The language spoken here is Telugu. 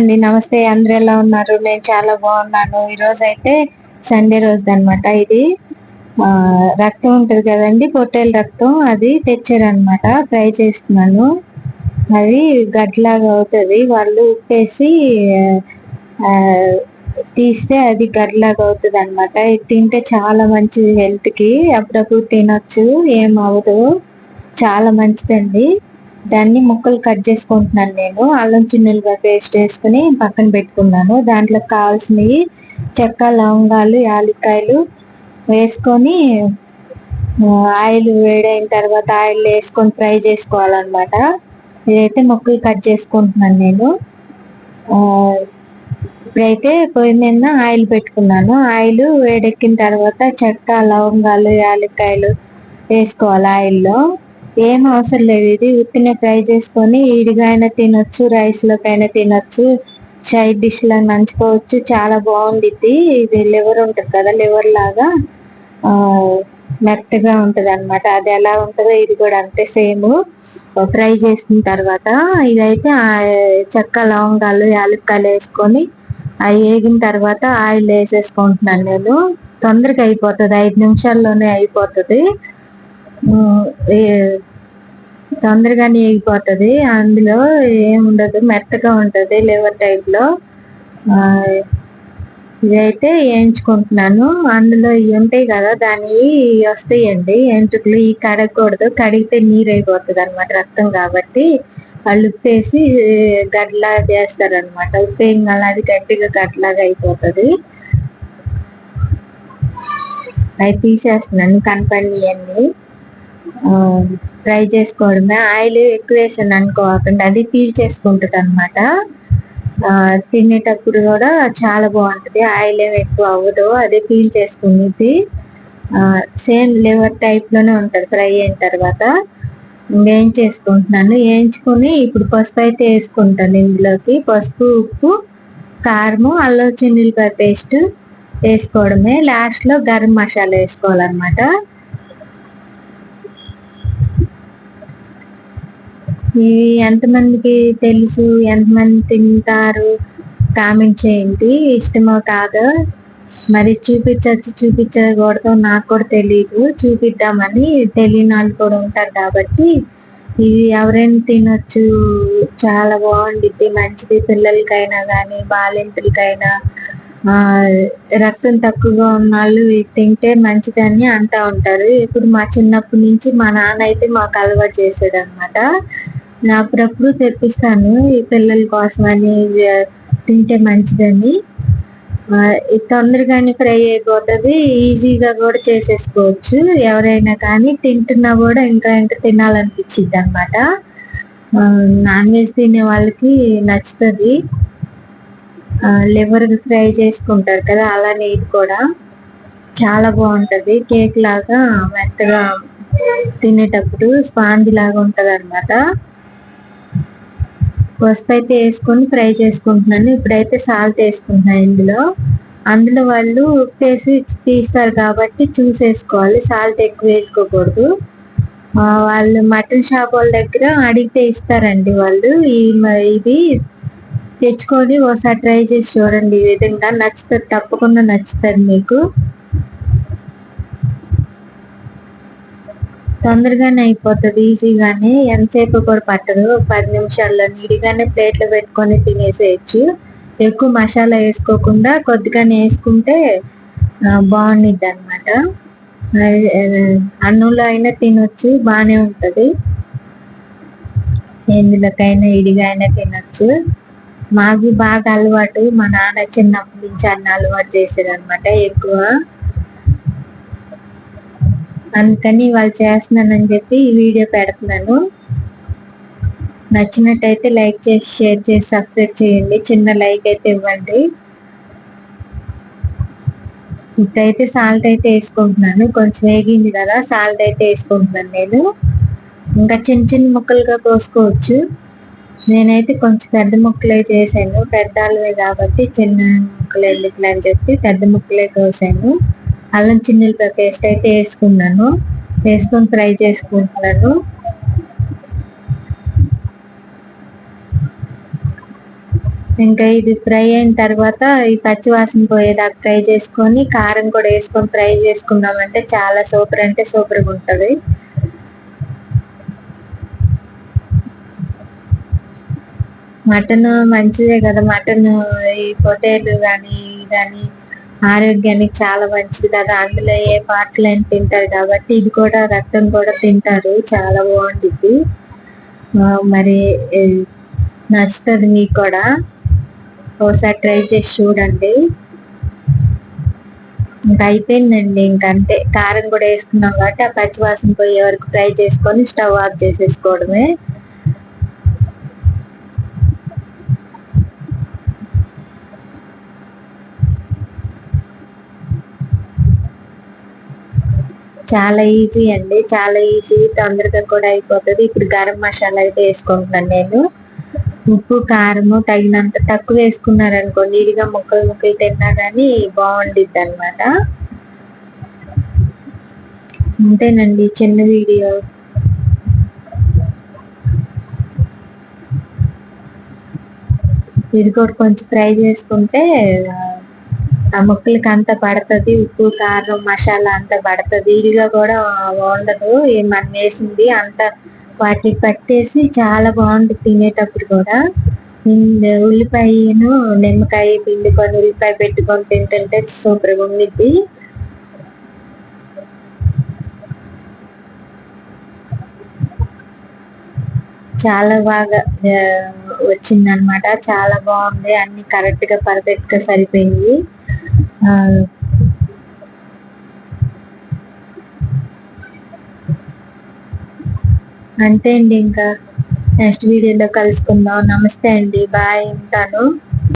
అండి నమస్తే అందరు ఎలా ఉన్నారు? నేను చాలా బాగున్నాను. ఈరోజు అయితే సండే రోజు అనమాట ఇది రక్తం ఉంటది కదండి పొట్టేల రక్తం. అది తెచ్చారనమాట ఫ్రై చేస్తున్నాను. అది గడ్లాగా అవుతుంది. వాళ్ళు ఉప్పేసి తీస్తే అది గడ్లాగా అవుతుంది అనమాట ఇది తింటే చాలా మంచిది హెల్త్కి. అప్పుడప్పుడు తినొచ్చు. ఏం అవ్వదు. చాలా మంచిదండి. దాన్ని ముక్కలు కట్ చేసుకుంటున్నాను నేను. అల్లం చిన్నులుగా పేస్ట్ వేసుకుని పక్కన పెట్టుకున్నాను. దాంట్లో కావాల్సినవి చెక్క లవంగాలు యాలక్కాయలు వేసుకొని ఆయిల్ వేడైన తర్వాత ఆయిల్ వేసుకొని ఫ్రై చేసుకోవాలన్నమాట. ఇదైతే ముక్కలు కట్ చేసుకుంటున్నాను నేను. ఇప్పుడైతే పొయ్యి మీద ఆయిల్ పెట్టుకున్నాను. ఆయిల్ వేడెక్కిన తర్వాత చెక్క లవంగాలు యాలక్కాయలు వేసుకోవాలి ఆయిల్లో. ఏం అవసరం లేదు. ఇది ఉత్తినే ఫ్రై చేసుకొని ఇడిగా అయినా తినొచ్చు రైస్ లోకైనా తినొచ్చు. సైడ్ డిష్ లా నంచుకోవచ్చు. చాలా బాగుండిద్ది. ఇది లివర్ ఉంటుంది కదా లివర్ లాగా ఆ మెత్తగా ఉంటది అనమాట అది ఎలా ఉంటుందో ఇది కూడా అంతే సేమ్. ఫ్రై చేసిన తర్వాత ఇదైతే చెక్క లవంగాలు యాలక్కాయలు వేసుకొని అవి వేగిన తర్వాత ఆయిల్ వేసేసుకుంటున్నాను నేను. తొందరగా అయిపోతుంది. ఐదు నిమిషాల్లోనే అయిపోతుంది. తొందరగానే వేగిపోతుంది అందులో ఏముండదు మెత్తగా ఉంటుంది లివర్ టైప్లో ఇదైతే వేయించుకుంటున్నాను. అందులో ఇవి ఉంటాయి కదా దాని వస్తాయండి. ఎంటుకలు ఈ కడగకూడదు. కడిగితే నీరు అయిపోతుంది అనమాట రక్తం కాబట్టి. వాళ్ళు ఉప్పేసి గడ్లా చేస్తారనమాట ఉప్పేయం అది గట్టిగా గడ్లాగా అయిపోతుంది. అవి తీసేస్తున్నాను కనపడినవన్నీ ఫ్రై చేసుకోవడమే. ఆయిల్ ఎక్కువ వేసాను అనుకోకుండా అది పీల్ చేసుకుంటుంది అనమాట తినేటప్పుడు కూడా చాలా బాగుంటుంది. ఆయిల్ ఏమి ఎక్కువ అవ్వదు. అదే పీల్ చేసుకునేది. సేమ్ లివర్ టైప్లోనే ఉంటుంది ఫ్రై అయిన తర్వాత. ఇంకేం చేసుకుంటున్నాను? వేయించుకొని ఇప్పుడు పసుపు అయితే వేసుకుంటాను ఇందులోకి. పసుపు ఉప్పు కారము అల్లం చిన్నులపాయ పేస్ట్ వేసుకోవడమే. లాస్ట్లో గరం మసాలా వేసుకోవాలన్నమాట. ఇవి ఎంతమందికి తెలుసు ఎంతమంది తింటారు కామెంట్ చేయండి. ఇష్టమో కాదో మరి చూపించచ్చు చూపించకూడదు నాకు కూడా తెలియదు చూపిద్దామని తెలియని వాళ్ళు కూడా ఉంటారు కాబట్టి ఇది ఎవరైనా తినొచ్చు చాలా బాగుండిద్ది మంచిది పిల్లలకైనా కానీ బాలింతలకైనా. రక్తం తక్కువగా ఉన్న వాళ్ళు తింటే మంచిదని అంటా ఉంటారు. ఇప్పుడు మా చిన్నప్పటి నుంచి మా నాన్న అయితే మాకు అలవాటు చేసాడు అనమాట అప్పుడప్పుడు తెప్పిస్తాను ఈ పిల్లల కోసం అని తింటే మంచిదని. తొందరగానే ఫ్రై అయిపోతుంది ఈజీగా కూడా చేసేసుకోవచ్చు. ఎవరైనా కానీ తింటున్నా కూడా ఇంకా ఇంకా తినాలనిపించింది అనమాట నాన్ వెజ్ తినే వాళ్ళకి నచ్చుతుంది. లివర్ ఫ్రై చేసుకుంటారు కదా అలానే ఇది కూడా చాలా బాగుంటది. కేక్ లాగా మెత్తగా తినేటప్పుడు స్పాంజ్ లాగా ఉంటది అనమాట పసుపు అయితే వేసుకొని ఫ్రై చేసుకుంటున్నాను. ఇప్పుడైతే సాల్ట్ వేసుకుంటున్నాను ఇందులో. అందులో వాళ్ళు ఉప్పు వేసి తీస్తారు కాబట్టి చూసేసుకోవాలి సాల్ట్ ఎక్కువ వేసుకోకూడదు. వాళ్ళు మటన్ షాప్ వాళ్ళ దగ్గర అడిగితే ఇస్తారండి వాళ్ళు. ఈ ఇది తెచ్చుకొని ఒకసారి ట్రై చేసి చూడండి ఈ విధంగా నచ్చుతుంది తప్పకుండా నచ్చుతుంది మీకు. తొందరగానే అయిపోతుంది ఈజీగానే. ఎంతసేపు కూడా పట్టదు పది నిమిషాల్లో నీడిగానే ప్లేట్లో పెట్టుకొని తినేసేయచ్చు. ఎక్కువ మసాలా వేసుకోకుండా కొద్దిగానే వేసుకుంటే బాగుండిద్ది అనమాట అన్నంలో అయినా తినొచ్చు బాగానే ఉంటుంది. ఎందులోకైనా ఇడిగా అయినా తినొచ్చు. మాకు బాగా అలవాటు. మా నాన్న చిన్నప్పటి నుంచి అన్న అలవాటు చేసేది అనమాట ఎక్కువ. అందుకని వాళ్ళు చేస్తున్నానని చెప్పి ఈ వీడియో పెడుతున్నాను. నచ్చినట్టయితే లైక్ చేసి షేర్ చేసి సబ్స్క్రైబ్ చేయండి. చిన్న లైక్ అయితే ఇవ్వండి. ఇప్పుడైతే సాల్ట్ అయితే వేసుకుంటున్నాను. కొంచెం వేగింది కదా సాల్ట్ అయితే వేసుకుంటున్నాను నేను. ఇంకా చిన్న చిన్న ముక్కలుగా కోసుకోవచ్చు. నేనైతే కొంచెం పెద్ద ముక్కలే చేశాను. పెద్ద కాబట్టి చిన్న ముక్కలు ఎందుకు అని చెప్పి పెద్ద ముక్కలే కోసాను. అల్లం చిన్నులపాయ పేస్ట్ అయితే వేసుకున్నాను. వేసుకొని ఫ్రై చేసుకుంటున్నాను. ఇంకా ఇది ఫ్రై అయిన తర్వాత ఈ పచ్చివాసన పోయేదాకా ఫ్రై చేసుకొని కారం కూడా వేసుకొని ఫ్రై చేసుకున్నామంటే చాలా సూపర్ అంటే సూపర్గా ఉంటుంది. మటన్ మంచిదే కదా. మటన్ ఈ పొటేలు కానీ కానీ ఆరోగ్యానికి చాలా మంచిది కదా. అందులో ఏ పార్ట్లైన తింటారు కాబట్టి ఇది కూడా రక్తం కూడా తింటారు. చాలా బాగుంటుంది మరి నచ్చుతుంది మీకు కూడా? ఒకసారి ట్రై చేసి చూడండి. ఇంకా అయిపోయిందండి. ఇంకంతే. కారం కూడా వేసుకున్నాం కాబట్టి ఆ పచ్చివాసన పోయే వరకు ఫ్రై చేసుకొని స్టవ్ ఆఫ్ చేసేసుకోవడమే. చాలా ఈజీ అండి. చాలా ఈజీ తొందరగా కూడా అయిపోతుంది. ఇప్పుడు గరం మసాలా అయితే వేసుకుంటున్నాను నేను. ఉప్పు కారము తగినంత తక్కువ వేసుకున్నారనుకోండి ఇదిగా ముక్కలు ముక్కలు తిన్నా కానీ బాగుండిద్ది అనమాట అంతేనండి చిన్న వీడియో. ఇది కూడా కొంచెం ఫ్రై చేసుకుంటే ఆ ముక్కలకి అంత పడుతుంది ఉప్పు కారం మసాలా అంత పడుతుంది. ఇదిగా కూడా ఉండదు మనం వేసింది అంత వాటికి పట్టేసి చాలా బాగుంటుంది తినేటప్పుడు కూడా. ఉల్లిపాయను నిమ్మకాయ పిండుకొని ఉల్లిపాయ పెట్టుకొని తింటుంటే సూపర్గా ఉండిద్ది. చాలా బాగా వచ్చిందనమాట చాలా బాగుంది. అన్ని కరెక్ట్గా పర్ఫెక్ట్గా సరిపోయింది. అంతే అండి ఇంకా. నెక్స్ట్ వీడియోలో కలుసుకుందాం. నమస్తే అండి. బాయ్ ఉంటాను.